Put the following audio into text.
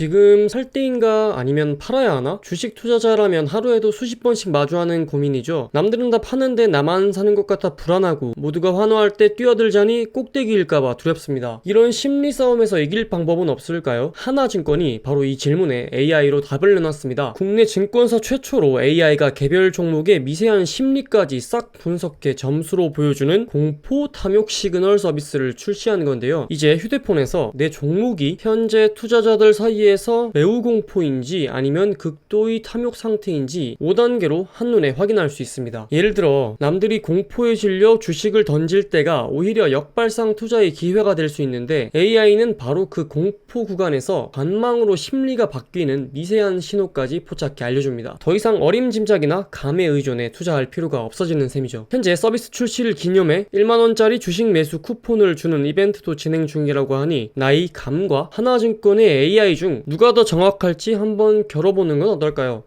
지금 살 때인가 아니면 팔아야 하나? 주식 투자자라면 하루에도 수십 번씩 마주하는 고민이죠. 남들은 다 파는데 나만 사는 것 같아 불안하고 모두가 환호할 때 뛰어들자니 꼭대기일까봐 두렵습니다. 이런 심리 싸움에서 이길 방법은 없을까요? 하나증권이 바로 이 질문에 AI로 답을 내놨습니다. 국내 증권사 최초로 AI가 개별 종목의 미세한 심리까지 싹 분석해 점수로 보여주는 공포 탐욕 시그널 서비스를 출시한 건데요. 이제 휴대폰에서 내 종목이 현재 투자자들 사이에 서 매우 공포인지 아니면 극도의 탐욕 상태인지 5단계로 한눈에 확인할 수 있습니다. 예를 들어 남들이 공포에 질려 주식을 던질 때가 오히려 역발상 투자의 기회가 될 수 있는데 AI는 바로 그 공포 구간에서 관망으로 심리가 바뀌는 미세한 신호까지 포착해 알려줍니다. 더 이상 어림짐작이나 감에 의존해 투자할 필요가 없어지는 셈이죠. 현재 서비스 출시를 기념해 1만원짜리 주식 매수 쿠폰을 주는 이벤트도 진행 중이라고 하니 나이 감과 하나증권의 AI 중 누가 더 정확할지 한번 겨뤄보는 건 어떨까요?